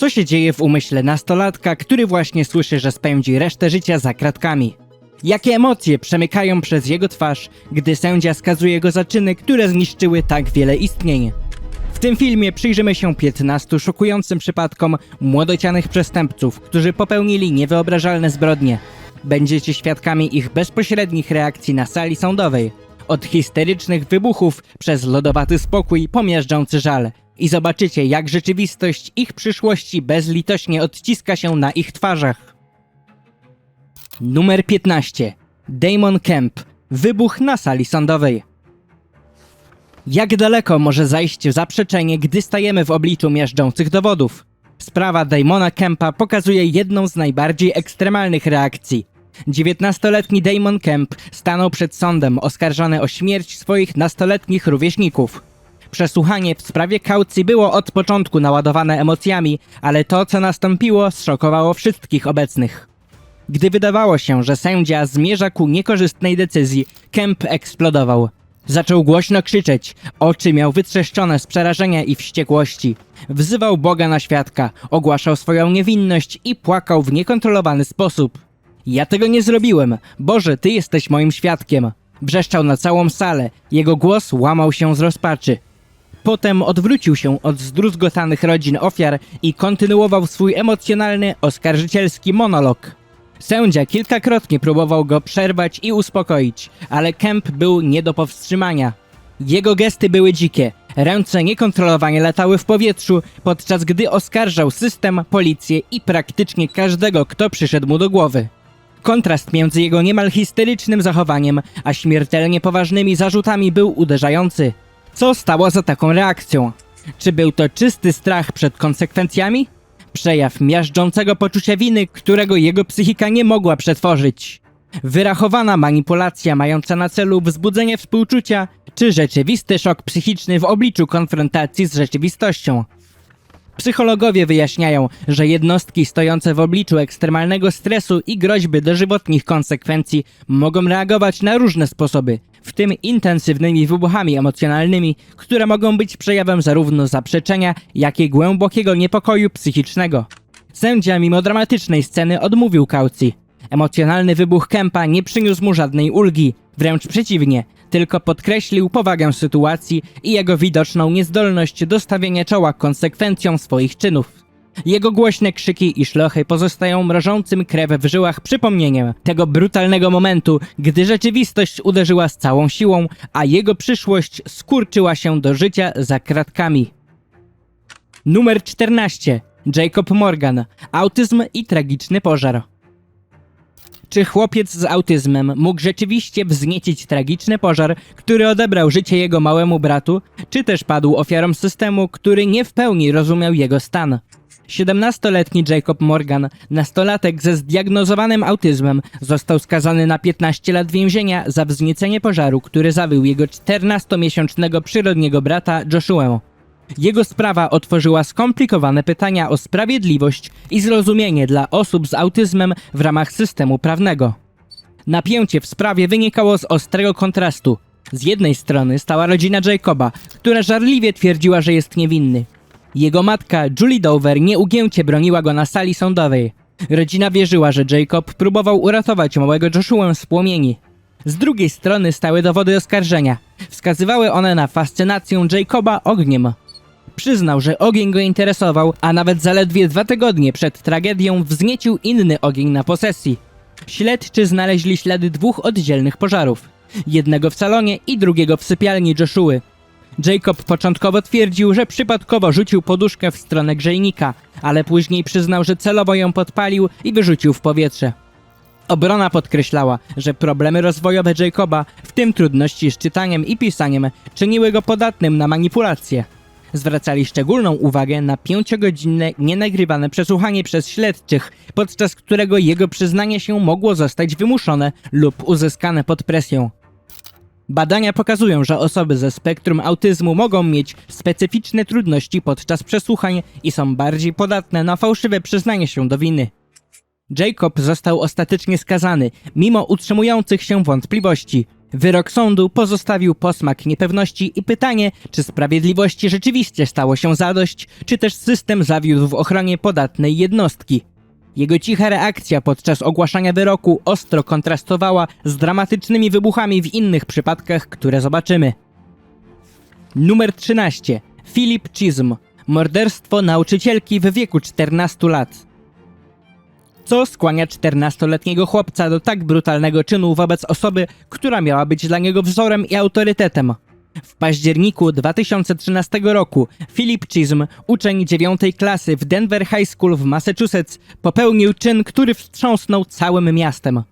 Co się dzieje w umyśle nastolatka, który właśnie słyszy, że spędzi resztę życia za kratkami? Jakie emocje przemykają przez jego twarz, gdy sędzia skazuje go za czyny, które zniszczyły tak wiele istnień? W tym filmie przyjrzymy się 15 szokującym przypadkom młodocianych przestępców, którzy popełnili niewyobrażalne zbrodnie. Będziecie świadkami ich bezpośrednich reakcji na sali sądowej. Od histerycznych wybuchów przez lodowaty spokój po miażdżący żal. I zobaczycie, jak rzeczywistość ich przyszłości bezlitośnie odciska się na ich twarzach. Numer 15. Damon Kemp. Wybuch na sali sądowej. Jak daleko może zajść zaprzeczenie, gdy stajemy w obliczu miażdżących dowodów? Sprawa Damona Kempa pokazuje jedną z najbardziej ekstremalnych reakcji. 19-letni Damon Kemp stanął przed sądem oskarżony o śmierć swoich nastoletnich rówieśników. Przesłuchanie w sprawie kaucji było od początku naładowane emocjami, ale to, co nastąpiło, zszokowało wszystkich obecnych. Gdy wydawało się, że sędzia zmierza ku niekorzystnej decyzji, Kemp eksplodował. Zaczął głośno krzyczeć, oczy miał wytrzeszczone z przerażenia i wściekłości. Wzywał Boga na świadka, ogłaszał swoją niewinność i płakał w niekontrolowany sposób. Ja tego nie zrobiłem. Boże, ty jesteś moim świadkiem. Wrzeszczał na całą salę. Jego głos łamał się z rozpaczy. Potem odwrócił się od zdruzgotanych rodzin ofiar i kontynuował swój emocjonalny, oskarżycielski monolog. Sędzia kilkakrotnie próbował go przerwać i uspokoić, ale Kemp był nie do powstrzymania. Jego gesty były dzikie, ręce niekontrolowanie latały w powietrzu, podczas gdy oskarżał system, policję i praktycznie każdego, kto przyszedł mu do głowy. Kontrast między jego niemal histerycznym zachowaniem, a śmiertelnie poważnymi zarzutami był uderzający. Co stało za taką reakcją? Czy był to czysty strach przed konsekwencjami? Przejaw miażdżącego poczucia winy, którego jego psychika nie mogła przetworzyć. Wyrachowana manipulacja mająca na celu wzbudzenie współczucia, czy rzeczywisty szok psychiczny w obliczu konfrontacji z rzeczywistością. Psychologowie wyjaśniają, że jednostki stojące w obliczu ekstremalnego stresu i groźby dożywotnich konsekwencji mogą reagować na różne sposoby, w tym intensywnymi wybuchami emocjonalnymi, które mogą być przejawem zarówno zaprzeczenia, jak i głębokiego niepokoju psychicznego. Sędzia mimo dramatycznej sceny odmówił kaucji. Emocjonalny wybuch Kempa nie przyniósł mu żadnej ulgi, wręcz przeciwnie, tylko podkreślił powagę sytuacji i jego widoczną niezdolność do stawienia czoła konsekwencjom swoich czynów. Jego głośne krzyki i szlochy pozostają mrożącym krew w żyłach przypomnieniem tego brutalnego momentu, gdy rzeczywistość uderzyła z całą siłą, a jego przyszłość skurczyła się do życia za kratkami. Numer 14. Jacob Morgan. Autyzm i tragiczny pożar. Czy chłopiec z autyzmem mógł rzeczywiście wzniecić tragiczny pożar, który odebrał życie jego małemu bratu, czy też padł ofiarą systemu, który nie w pełni rozumiał jego stan? 17-letni Jacob Morgan, nastolatek ze zdiagnozowanym autyzmem, został skazany na 15 lat więzienia za wzniecenie pożaru, który zawył jego 14-miesięcznego przyrodniego brata Joshua. Jego sprawa otworzyła skomplikowane pytania o sprawiedliwość i zrozumienie dla osób z autyzmem w ramach systemu prawnego. Napięcie w sprawie wynikało z ostrego kontrastu. Z jednej strony stała rodzina Jacoba, która żarliwie twierdziła, że jest niewinny. Jego matka, Julie Dover, nieugięcie broniła go na sali sądowej. Rodzina wierzyła, że Jacob próbował uratować małego Joshua z płomieni. Z drugiej strony stały dowody oskarżenia. Wskazywały one na fascynację Jacoba ogniem. Przyznał, że ogień go interesował, a nawet zaledwie dwa tygodnie przed tragedią wzniecił inny ogień na posesji. Śledczy znaleźli ślady dwóch oddzielnych pożarów. Jednego w salonie i drugiego w sypialni Joshuły. Jacob początkowo twierdził, że przypadkowo rzucił poduszkę w stronę grzejnika, ale później przyznał, że celowo ją podpalił i wyrzucił w powietrze. Obrona podkreślała, że problemy rozwojowe Jacoba, w tym trudności z czytaniem i pisaniem, czyniły go podatnym na manipulacje. Zwracali szczególną uwagę na pięciogodzinne, nienagrywane przesłuchanie przez śledczych, podczas którego jego przyznanie się mogło zostać wymuszone lub uzyskane pod presją. Badania pokazują, że osoby ze spektrum autyzmu mogą mieć specyficzne trudności podczas przesłuchań i są bardziej podatne na fałszywe przyznanie się do winy. Jacob został ostatecznie skazany, mimo utrzymujących się wątpliwości. Wyrok sądu pozostawił posmak niepewności i pytanie, czy sprawiedliwości rzeczywiście stało się zadość, czy też system zawiódł w ochronie podatnej jednostki. Jego cicha reakcja podczas ogłaszania wyroku ostro kontrastowała z dramatycznymi wybuchami w innych przypadkach, które zobaczymy. Numer 13. Philip Chisholm. Morderstwo nauczycielki w wieku 14 lat. Co skłania 14-letniego chłopca do tak brutalnego czynu wobec osoby, która miała być dla niego wzorem i autorytetem? W październiku 2013 roku Philip Chisholm, uczeń 9 klasy w Denver High School w Massachusetts, popełnił czyn, który wstrząsnął całym miastem.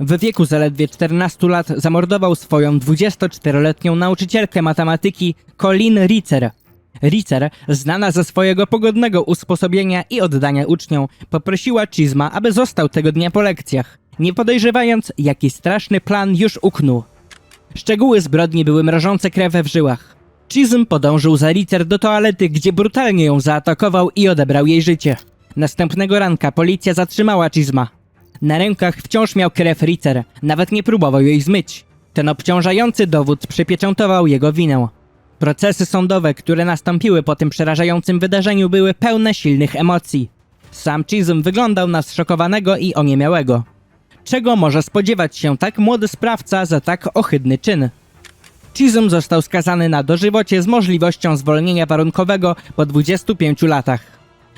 W wieku zaledwie 14 lat zamordował swoją 24-letnią nauczycielkę matematyki Colin Ritzer. Ritzer, znana ze swojego pogodnego usposobienia i oddania uczniom, poprosiła Chisma, aby został tego dnia po lekcjach, nie podejrzewając, jaki straszny plan już uknął. Szczegóły zbrodni były mrożące krew w żyłach. Chism podążył za Ritzer do toalety, gdzie brutalnie ją zaatakował i odebrał jej życie. Następnego ranka policja zatrzymała Chisma. Na rękach wciąż miał krew Ritzer, nawet nie próbował jej zmyć. Ten obciążający dowód przypieczętował jego winę. Procesy sądowe, które nastąpiły po tym przerażającym wydarzeniu, były pełne silnych emocji. Sam Chisholm wyglądał na zszokowanego i oniemiałego. Czego może spodziewać się tak młody sprawca za tak ohydny czyn? Chisholm został skazany na dożywocie z możliwością zwolnienia warunkowego po 25 latach.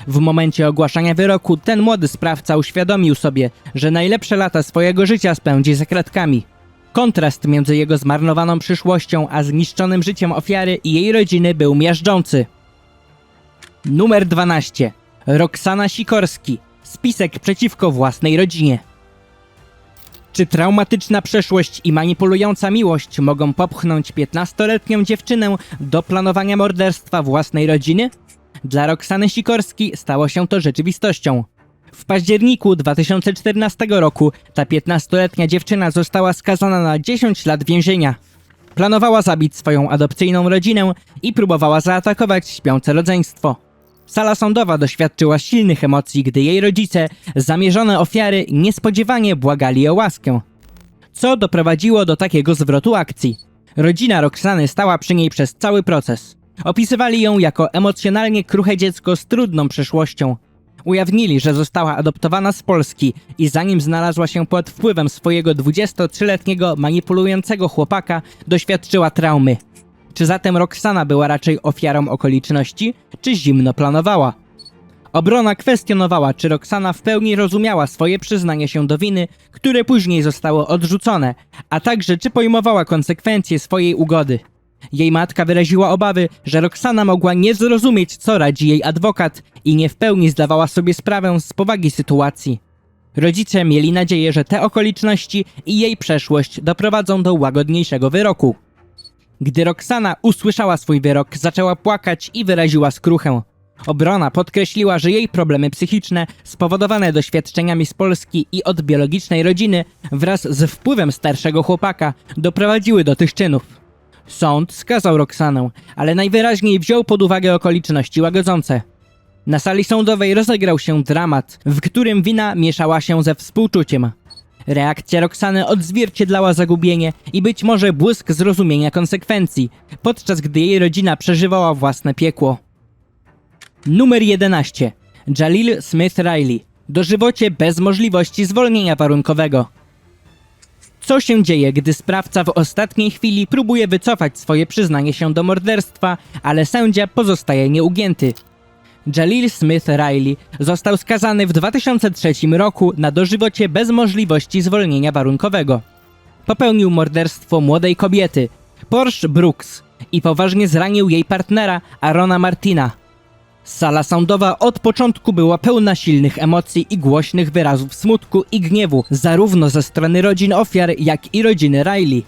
W momencie ogłaszania wyroku ten młody sprawca uświadomił sobie, że najlepsze lata swojego życia spędzi za kratkami. Kontrast między jego zmarnowaną przyszłością a zniszczonym życiem ofiary i jej rodziny był miażdżący. Numer 12. Roxana Sikorski. Spisek przeciwko własnej rodzinie. Czy traumatyczna przeszłość i manipulująca miłość mogą popchnąć 15-letnią dziewczynę do planowania morderstwa własnej rodziny? Dla Roxany Sikorski stało się to rzeczywistością. W październiku 2014 roku ta 15-letnia dziewczyna została skazana na 10 lat więzienia. Planowała zabić swoją adopcyjną rodzinę i próbowała zaatakować śpiące rodzeństwo. Sala sądowa doświadczyła silnych emocji, gdy jej rodzice, zamierzone ofiary, niespodziewanie błagali o łaskę. Co doprowadziło do takiego zwrotu akcji? Rodzina Roxany stała przy niej przez cały proces. Opisywali ją jako emocjonalnie kruche dziecko z trudną przeszłością. Ujawnili, że została adoptowana z Polski i zanim znalazła się pod wpływem swojego 23-letniego manipulującego chłopaka, doświadczyła traumy. Czy zatem Roxana była raczej ofiarą okoliczności, czy zimno planowała? Obrona kwestionowała, czy Roxana w pełni rozumiała swoje przyznanie się do winy, które później zostało odrzucone, a także czy pojmowała konsekwencje swojej ugody. Jej matka wyraziła obawy, że Roxana mogła nie zrozumieć, co radzi jej adwokat i nie w pełni zdawała sobie sprawę z powagi sytuacji. Rodzice mieli nadzieję, że te okoliczności i jej przeszłość doprowadzą do łagodniejszego wyroku. Gdy Roxana usłyszała swój wyrok, zaczęła płakać i wyraziła skruchę. Obrona podkreśliła, że jej problemy psychiczne, spowodowane doświadczeniami z Polski i od biologicznej rodziny, wraz z wpływem starszego chłopaka, doprowadziły do tych czynów. Sąd skazał Roxanę, ale najwyraźniej wziął pod uwagę okoliczności łagodzące. Na sali sądowej rozegrał się dramat, w którym wina mieszała się ze współczuciem. Reakcja Roxany odzwierciedlała zagubienie i być może błysk zrozumienia konsekwencji, podczas gdy jej rodzina przeżywała własne piekło. Numer 11. Jalil Smith Riley. Dożywocie bez możliwości zwolnienia warunkowego. Co się dzieje, gdy sprawca w ostatniej chwili próbuje wycofać swoje przyznanie się do morderstwa, ale sędzia pozostaje nieugięty? Jalil Smith Riley został skazany w 2003 roku na dożywocie bez możliwości zwolnienia warunkowego. Popełnił morderstwo młodej kobiety, Porsche Brooks, i poważnie zranił jej partnera Arona Martina. Sala sądowa od początku była pełna silnych emocji i głośnych wyrazów smutku i gniewu, zarówno ze strony rodzin ofiar, jak i rodziny Riley.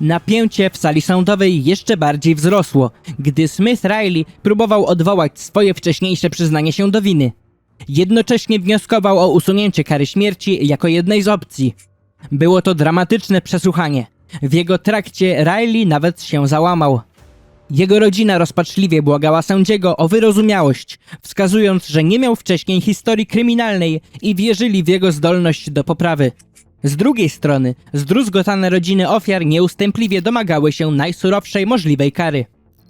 Napięcie w sali sądowej jeszcze bardziej wzrosło, gdy Smith Riley próbował odwołać swoje wcześniejsze przyznanie się do winy. Jednocześnie wnioskował o usunięcie kary śmierci jako jednej z opcji. Było to dramatyczne przesłuchanie. W jego trakcie Riley nawet się załamał. Jego rodzina rozpaczliwie błagała sędziego o wyrozumiałość, wskazując, że nie miał wcześniej historii kryminalnej i wierzyli w jego zdolność do poprawy. Z drugiej strony, zdruzgotane rodziny ofiar nieustępliwie domagały się najsurowszej możliwej kary.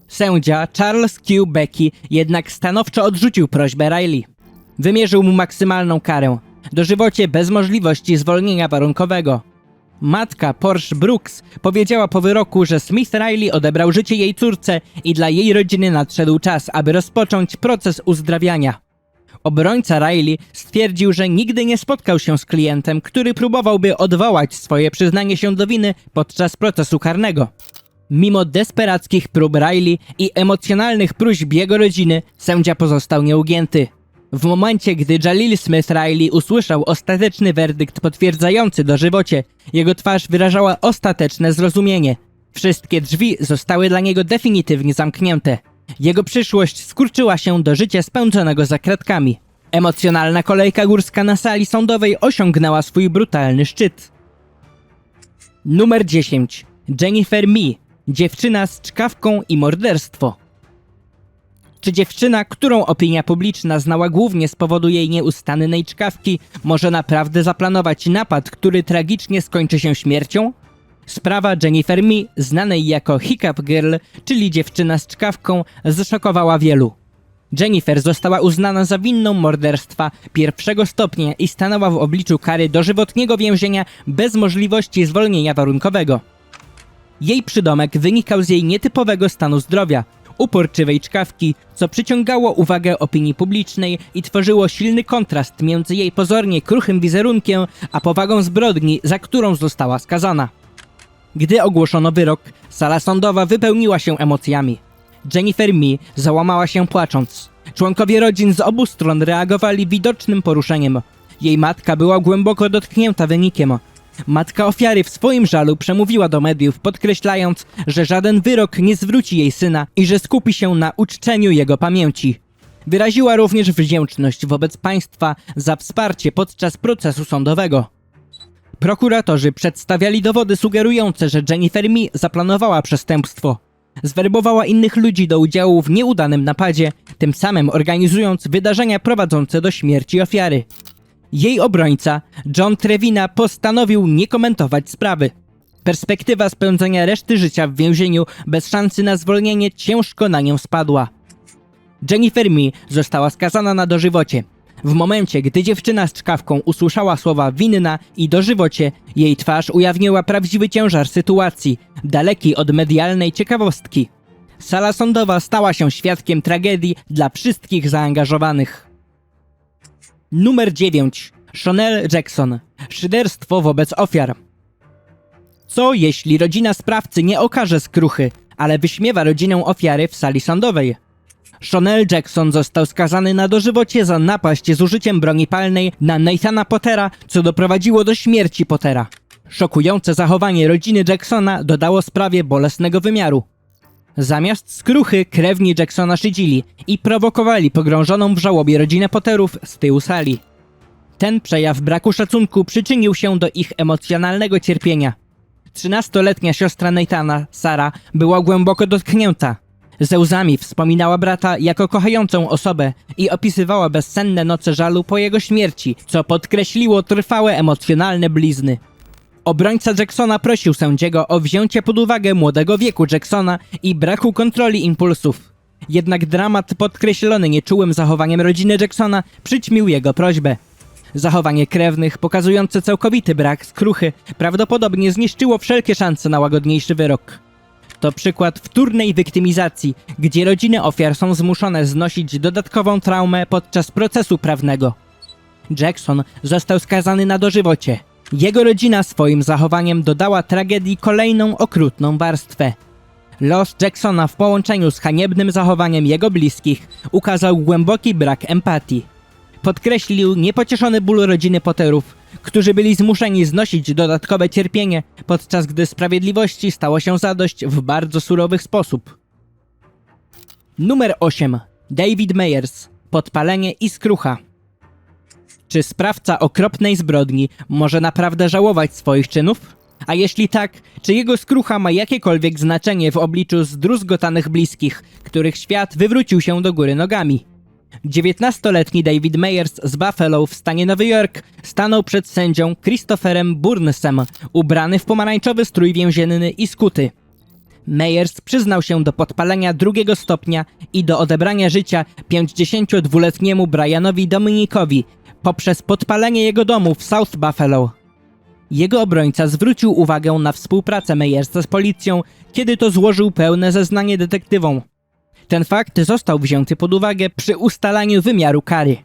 Sędzia Charles Q. Becky jednak stanowczo odrzucił prośbę Riley. Wymierzył mu maksymalną karę dożywocie bez możliwości zwolnienia warunkowego. Matka Porsche Brooks powiedziała po wyroku, że Smith Riley odebrał życie jej córce i dla jej rodziny nadszedł czas, aby rozpocząć proces uzdrawiania. Obrońca Riley stwierdził, że nigdy nie spotkał się z klientem, który próbowałby odwołać swoje przyznanie się do winy podczas procesu karnego. Mimo desperackich prób Riley i emocjonalnych próśb jego rodziny, sędzia pozostał nieugięty. W momencie, gdy Jalil Smith Riley usłyszał ostateczny werdykt potwierdzający dożywocie, jego twarz wyrażała ostateczne zrozumienie. Wszystkie drzwi zostały dla niego definitywnie zamknięte. Jego przyszłość skurczyła się do życia spędzonego za kratkami. Emocjonalna kolejka górska na sali sądowej osiągnęła swój brutalny szczyt. Numer 10. Jennifer Mee. Dziewczyna z czkawką i morderstwo. Czy dziewczyna, którą opinia publiczna znała głównie z powodu jej nieustannej czkawki, może naprawdę zaplanować napad, który tragicznie skończy się śmiercią? Sprawa Jennifer Mee, znanej jako Hiccup Girl, czyli dziewczyna z czkawką, zszokowała wielu. Jennifer została uznana za winną morderstwa pierwszego stopnia i stanęła w obliczu kary dożywotniego więzienia bez możliwości zwolnienia warunkowego. Jej przydomek wynikał z jej nietypowego stanu zdrowia, uporczywej czkawki, co przyciągało uwagę opinii publicznej i tworzyło silny kontrast między jej pozornie kruchym wizerunkiem, a powagą zbrodni, za którą została skazana. Gdy ogłoszono wyrok, sala sądowa wypełniła się emocjami. Jennifer Mee załamała się płacząc. Członkowie rodzin z obu stron reagowali widocznym poruszeniem. Jej matka była głęboko dotknięta wynikiem. Matka ofiary w swoim żalu przemówiła do mediów, podkreślając, że żaden wyrok nie zwróci jej syna i że skupi się na uczczeniu jego pamięci. Wyraziła również wdzięczność wobec państwa za wsparcie podczas procesu sądowego. Prokuratorzy przedstawiali dowody sugerujące, że Jennifer Mee zaplanowała przestępstwo. Zwerbowała innych ludzi do udziału w nieudanym napadzie, tym samym organizując wydarzenia prowadzące do śmierci ofiary. Jej obrońca, John Trevina, postanowił nie komentować sprawy. Perspektywa spędzenia reszty życia w więzieniu bez szansy na zwolnienie ciężko na nią spadła. Jennifer Mee została skazana na dożywocie. W momencie, gdy dziewczyna z czkawką usłyszała słowa winna i dożywocie, jej twarz ujawniła prawdziwy ciężar sytuacji, daleki od medialnej ciekawostki. Sala sądowa stała się świadkiem tragedii dla wszystkich zaangażowanych. Numer 9. Chanel Jackson. Szyderstwo wobec ofiar. Co jeśli rodzina sprawcy nie okaże skruchy, ale wyśmiewa rodzinę ofiary w sali sądowej? Chanel Jackson został skazany na dożywocie za napaść z użyciem broni palnej na Nathana Pottera, co doprowadziło do śmierci Pottera. Szokujące zachowanie rodziny Jacksona dodało sprawie bolesnego wymiaru. Zamiast skruchy, krewni Jacksona szydzili i prowokowali pogrążoną w żałobie rodzinę Potterów z tyłu sali. Ten przejaw braku szacunku przyczynił się do ich emocjonalnego cierpienia. Trzynastoletnia siostra Nathana, Sara, była głęboko dotknięta. Ze łzami wspominała brata jako kochającą osobę i opisywała bezsenne noce żalu po jego śmierci, co podkreśliło trwałe emocjonalne blizny. Obrońca Jacksona prosił sędziego o wzięcie pod uwagę młodego wieku Jacksona i braku kontroli impulsów. Jednak dramat podkreślony nieczułym zachowaniem rodziny Jacksona przyćmił jego prośbę. Zachowanie krewnych, pokazujące całkowity brak skruchy, prawdopodobnie zniszczyło wszelkie szanse na łagodniejszy wyrok. To przykład wtórnej wiktymizacji, gdzie rodziny ofiar są zmuszone znosić dodatkową traumę podczas procesu prawnego. Jackson został skazany na dożywocie. Jego rodzina swoim zachowaniem dodała tragedii kolejną okrutną warstwę. Los Jacksona w połączeniu z haniebnym zachowaniem jego bliskich ukazał głęboki brak empatii. Podkreślił niepocieszony ból rodziny Potterów, którzy byli zmuszeni znosić dodatkowe cierpienie, podczas gdy sprawiedliwości stało się zadość w bardzo surowy sposób. Numer 8. David Meyers. Podpalenie i skrucha. Czy sprawca okropnej zbrodni może naprawdę żałować swoich czynów? A jeśli tak, czy jego skrucha ma jakiekolwiek znaczenie w obliczu zdruzgotanych bliskich, których świat wywrócił się do góry nogami? 19-letni David Meyers z Buffalo w stanie Nowy Jork stanął przed sędzią Christopherem Burnsem, ubrany w pomarańczowy strój więzienny i skuty. Meyers przyznał się do podpalenia drugiego stopnia i do odebrania życia 52-letniemu Brianowi Dominikowi poprzez podpalenie jego domu w South Buffalo. Jego obrońca zwrócił uwagę na współpracę Meyersa z policją, kiedy to złożył pełne zeznanie detektywom. Ten fakt został wzięty pod uwagę przy ustalaniu wymiaru kary.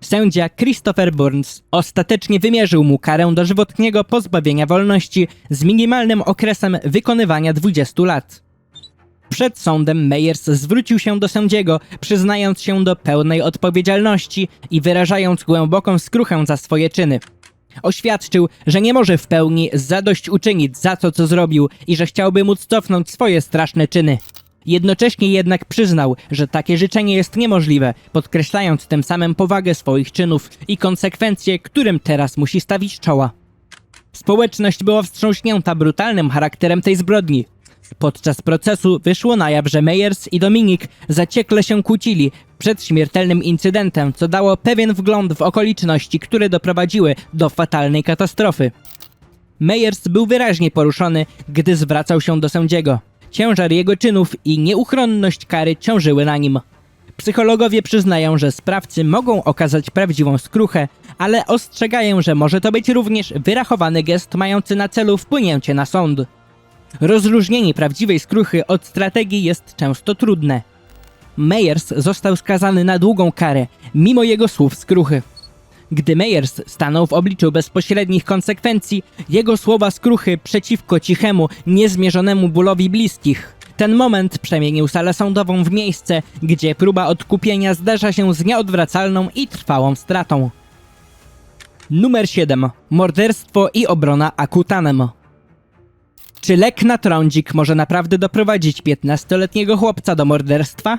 Sędzia Christopher Burns ostatecznie wymierzył mu karę dożywotniego pozbawienia wolności z minimalnym okresem wykonywania 20 lat. Przed sądem Meyers zwrócił się do sędziego, przyznając się do pełnej odpowiedzialności i wyrażając głęboką skruchę za swoje czyny. Oświadczył, że nie może w pełni zadośćuczynić za to, co zrobił i że chciałby móc cofnąć swoje straszne czyny. Jednocześnie jednak przyznał, że takie życzenie jest niemożliwe, podkreślając tym samym powagę swoich czynów i konsekwencje, którym teraz musi stawić czoła. Społeczność była wstrząśnięta brutalnym charakterem tej zbrodni. Podczas procesu wyszło na jaw, że Meyers i Dominik zaciekle się kłócili przed śmiertelnym incydentem, co dało pewien wgląd w okoliczności, które doprowadziły do fatalnej katastrofy. Meyers był wyraźnie poruszony, gdy zwracał się do sędziego. Ciężar jego czynów i nieuchronność kary ciążyły na nim. Psychologowie przyznają, że sprawcy mogą okazać prawdziwą skruchę, ale ostrzegają, że może to być również wyrachowany gest mający na celu wpłynięcie na sąd. Rozróżnienie prawdziwej skruchy od strategii jest często trudne. Meyers został skazany na długą karę, mimo jego słów skruchy. Gdy Meyers stanął w obliczu bezpośrednich konsekwencji, jego słowa skruchy przeciwko cichemu, niezmierzonemu bólowi bliskich. Ten moment przemienił salę sądową w miejsce, gdzie próba odkupienia zderza się z nieodwracalną i trwałą stratą. Numer 7. Morderstwo i obrona akutanem. Czy lek na trądzik może naprawdę doprowadzić 15-letniego chłopca do morderstwa?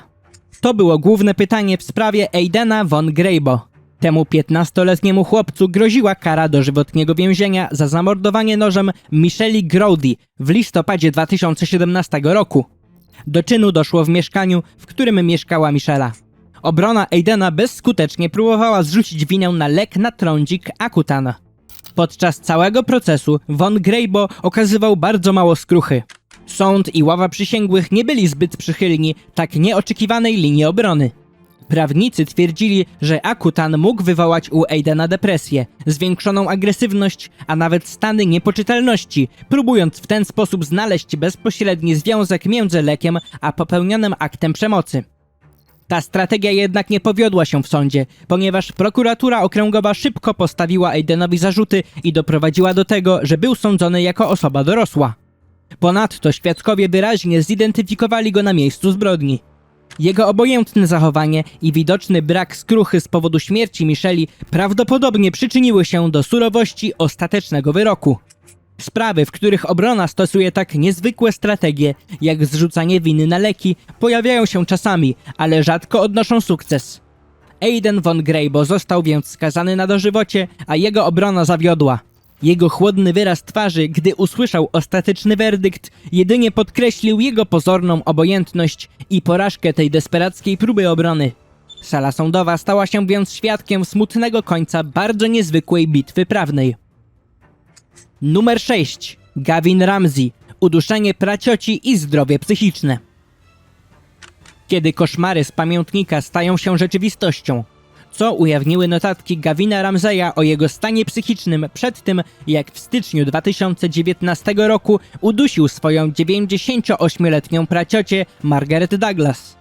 To było główne pytanie w sprawie Aidena von Greybo. Temu 15-letniemu chłopcu groziła kara dożywotniego więzienia za zamordowanie nożem Micheli Grody w listopadzie 2017 roku. Do czynu doszło w mieszkaniu, w którym mieszkała Michela. Obrona Aidena bezskutecznie próbowała zrzucić winę na lek na trądzik Akutan. Podczas całego procesu von Greybo okazywał bardzo mało skruchy. Sąd i ława przysięgłych nie byli zbyt przychylni tak nieoczekiwanej linii obrony. Prawnicy twierdzili, że Akutan mógł wywołać u Aidena depresję, zwiększoną agresywność, a nawet stany niepoczytalności, próbując w ten sposób znaleźć bezpośredni związek między lekiem a popełnionym aktem przemocy. Ta strategia jednak nie powiodła się w sądzie, ponieważ prokuratura okręgowa szybko postawiła Aidenowi zarzuty i doprowadziła do tego, że był sądzony jako osoba dorosła. Ponadto świadkowie wyraźnie zidentyfikowali go na miejscu zbrodni. Jego obojętne zachowanie i widoczny brak skruchy z powodu śmierci Micheli prawdopodobnie przyczyniły się do surowości ostatecznego wyroku. Sprawy, w których obrona stosuje tak niezwykłe strategie, jak zrzucanie winy na leki, pojawiają się czasami, ale rzadko odnoszą sukces. Aiden von Greybo został więc skazany na dożywocie, a jego obrona zawiodła. Jego chłodny wyraz twarzy, gdy usłyszał ostateczny werdykt, jedynie podkreślił jego pozorną obojętność i porażkę tej desperackiej próby obrony. Sala sądowa stała się więc świadkiem smutnego końca bardzo niezwykłej bitwy prawnej. Numer 6. Gavin Ramsey. Uduszenie pracioci i zdrowie psychiczne. Kiedy koszmary z pamiętnika stają się rzeczywistością, co ujawniły notatki Gavina Ramseya o jego stanie psychicznym przed tym, jak w styczniu 2019 roku udusił swoją 98-letnią praciocię Margaret Douglas.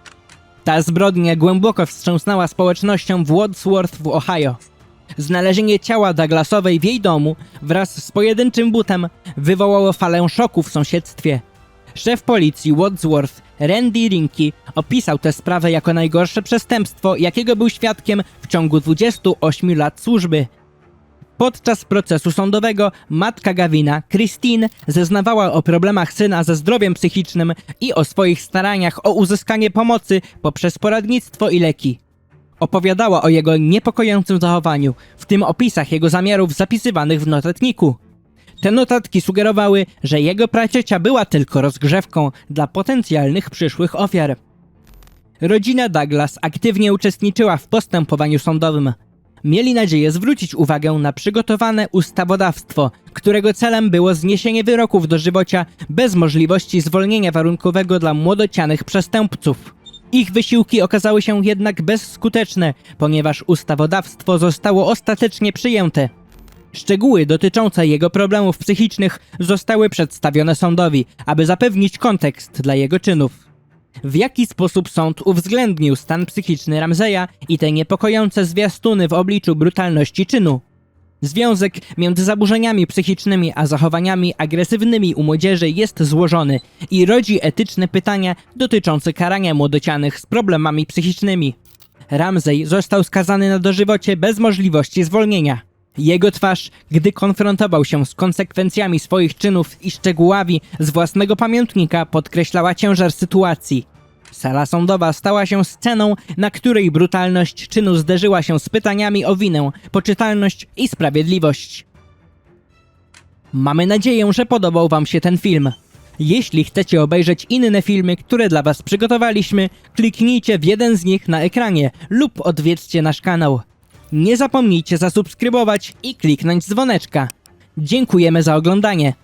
Ta zbrodnia głęboko wstrząsnęła społecznością w Wadsworth w Ohio. Znalezienie ciała Douglasowej w jej domu wraz z pojedynczym butem wywołało falę szoku w sąsiedztwie. Szef policji Wadsworth, Randy Rinky, opisał tę sprawę jako najgorsze przestępstwo, jakiego był świadkiem w ciągu 28 lat służby. Podczas procesu sądowego matka Gavina, Christine, zeznawała o problemach syna ze zdrowiem psychicznym i o swoich staraniach o uzyskanie pomocy poprzez poradnictwo i leki. Opowiadała o jego niepokojącym zachowaniu, w tym opisach jego zamiarów zapisywanych w notatniku. Te notatki sugerowały, że jego praciocia była tylko rozgrzewką dla potencjalnych przyszłych ofiar. Rodzina Douglas aktywnie uczestniczyła w postępowaniu sądowym. Mieli nadzieję zwrócić uwagę na przygotowane ustawodawstwo, którego celem było zniesienie wyroków dożywocia bez możliwości zwolnienia warunkowego dla młodocianych przestępców. Ich wysiłki okazały się jednak bezskuteczne, ponieważ ustawodawstwo zostało ostatecznie przyjęte. Szczegóły dotyczące jego problemów psychicznych zostały przedstawione sądowi, aby zapewnić kontekst dla jego czynów. W jaki sposób sąd uwzględnił stan psychiczny Ramzeja i te niepokojące zwiastuny w obliczu brutalności czynu? Związek między zaburzeniami psychicznymi a zachowaniami agresywnymi u młodzieży jest złożony i rodzi etyczne pytania dotyczące karania młodocianych z problemami psychicznymi. Ramsey został skazany na dożywocie bez możliwości zwolnienia. Jego twarz, gdy konfrontował się z konsekwencjami swoich czynów i szczegółami z własnego pamiętnika, podkreślała ciężar sytuacji. Sala sądowa stała się sceną, na której brutalność czynu zderzyła się z pytaniami o winę, poczytalność i sprawiedliwość. Mamy nadzieję, że podobał Wam się ten film. Jeśli chcecie obejrzeć inne filmy, które dla Was przygotowaliśmy, kliknijcie w jeden z nich na ekranie lub odwiedźcie nasz kanał. Nie zapomnijcie zasubskrybować i kliknąć dzwoneczka. Dziękujemy za oglądanie.